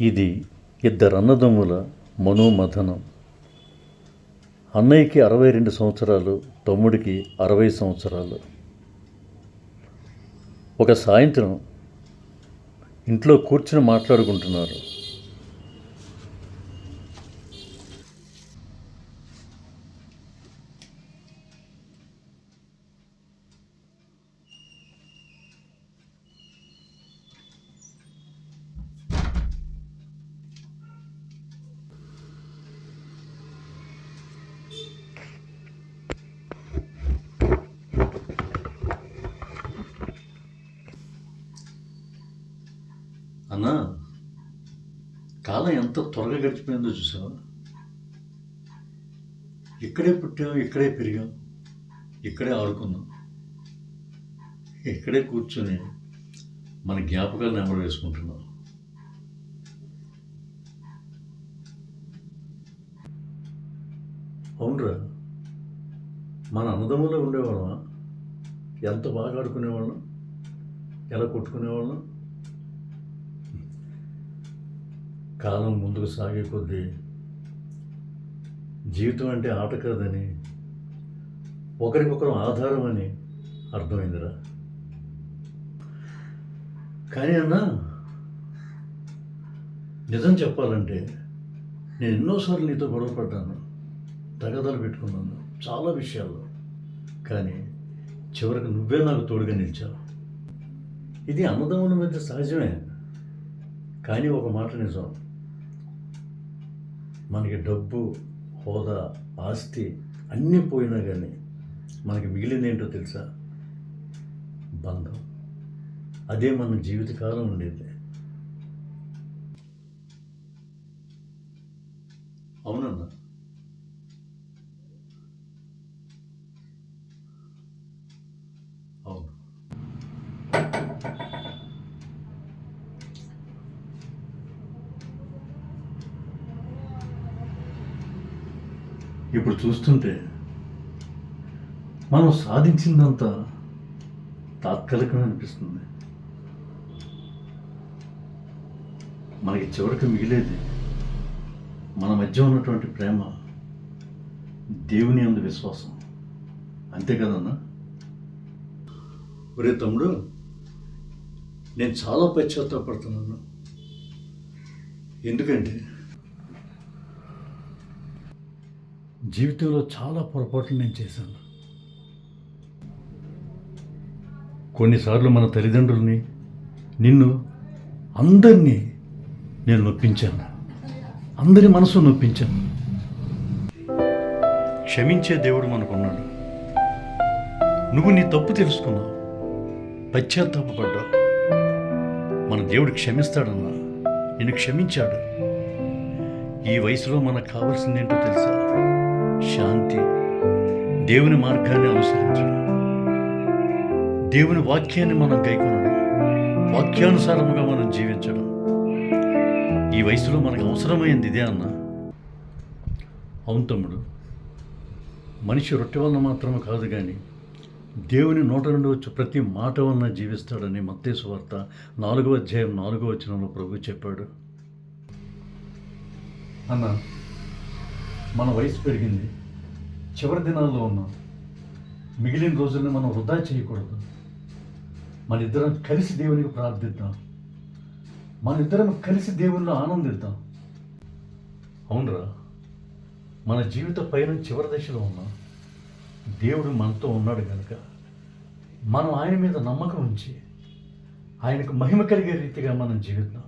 ఇది ఇద్దరు అన్నదమ్ముల మనోమథనం. అన్నయ్యకి అరవై రెండు సంవత్సరాలు తమ్ముడికి అరవై సంవత్సరాలు. ఒక సాయంత్రం ఇంట్లో కూర్చుని మాట్లాడుకుంటున్నారు. అన్నా కాలం ఎంత త్వరగా గడిచిపోయిందో చూసావా? ఇక్కడే పుట్టాం ఇక్కడే పెరిగాం ఇక్కడే ఆడుకున్నాం ఇక్కడే కూర్చొని మన జ్ఞాపకాలను నెమరు వేసుకుంటున్నాం అవునరా మన అన్నదమ్ములో ఉండేవాళ్ళమా? ఎంత బాగా ఆడుకునేవాళ్ళం? ఎలా కొట్టుకునేవాళ్ళం? కాలం ముందుకు సాగే కొద్దీ జీవితం అంటే ఆట కాదని ఒకరికొకరు ఆధారం అని అర్థమైందిరా. కానీ అన్నా నిజం చెప్పాలంటే నేను ఎన్నోసార్లు నీతో గొడవ పడ్డాను తగదాలు పెట్టుకున్నాను చాలా విషయాల్లో. కానీ చివరికి నువ్వే నాకు తోడుగా నిలిచావు. ఇది అన్నదమ్ముల మధ్య సహజమే కానీ ఒక మాట నిజం. మనకి డబ్బు హోదా ఆస్తి అన్నీ పోయినా కానీ మనకి మిగిలింది ఏంటో తెలుసా? బంధం. అదే మన జీవితకాలం ఉండేది. అవునన్నా. అవును. ఇప్పుడు చూస్తుంటే మనం సాధించిందంతా తాత్కాలికమే అనిపిస్తుంది. మనకి చివరికి మిగిలేది మన మధ్య ఉన్నటువంటి ప్రేమ దేవుని అందు విశ్వాసం. అంతే కదన్నా ఒరే తమ్ముడు నేను చాలా పశ్చాత్తాపడుతున్నాను. ఎందుకంటే జీవితంలో చాలా పొరపాట్లు నేను చేశాను. కొన్నిసార్లు మన తల్లిదండ్రుల్ని నిన్ను అందరినీ నేను నొప్పించాను. అందరి మనసు నొప్పించాను. క్షమించే దేవుడు మనకున్నాడు. నువ్వు నీ తప్పు తెలుసుకున్నావు. పశ్చాత్తాపడ్డావు మన దేవుడు క్షమిస్తాడన్నా నిన్ను క్షమించాడు. ఈ వయసులో మనకు కావాల్సింది ఏంటో తెలుసా? శాంతి దేవుని మార్గాన్ని అనుసరించడం. దేవుని వాక్యాన్ని మనం గైకొనడం. వాక్యానుసారముగా మనం జీవించడం. ఈ వయసులో మనకు అవసరమైంది ఇదే అన్న. అవును తమ్ముడు మనిషి రొట్టె వలన మాత్రమే కాదు కానీ దేవుని నోట నుండి వచ్చి ప్రతి మాట వలన జీవిస్తాడని మత్తేసు వార్త నాలుగో అధ్యాయం నాలుగో వచనంలో ప్రభు చెప్పాడు. అన్న మన వయసు పెరిగింది. చివరి దినాల్లో ఉన్నాం. మిగిలిన రోజుల్ని మనం వృధా చేయకూడదు. మన ఇద్దరం కలిసి దేవునికి ప్రార్థిద్దాం. మన ఇద్దరం కలిసి దేవునిలో ఆనందిద్దాం. అవునరా. మన జీవిత పైన చివరి దశలో ఉన్నాం. దేవుడు మనతో ఉన్నాడు కనుక మనం ఆయన మీద నమ్మకం ఉంచి ఆయనకు మహిమ కలిగే రీతిగా మనం జీవిద్దాం.